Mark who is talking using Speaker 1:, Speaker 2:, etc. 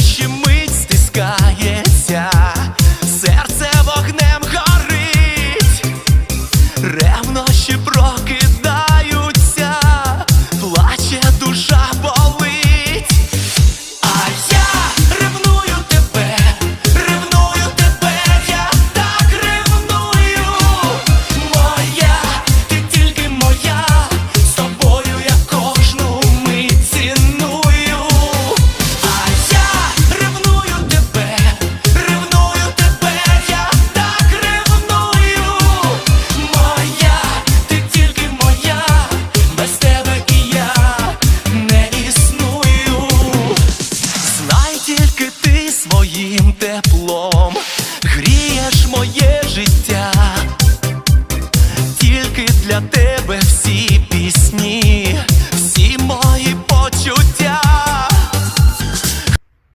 Speaker 1: ще мить стискається, серце вогнем горить, ревно ще прокидається теплом грієш моє життя тільки для тебе.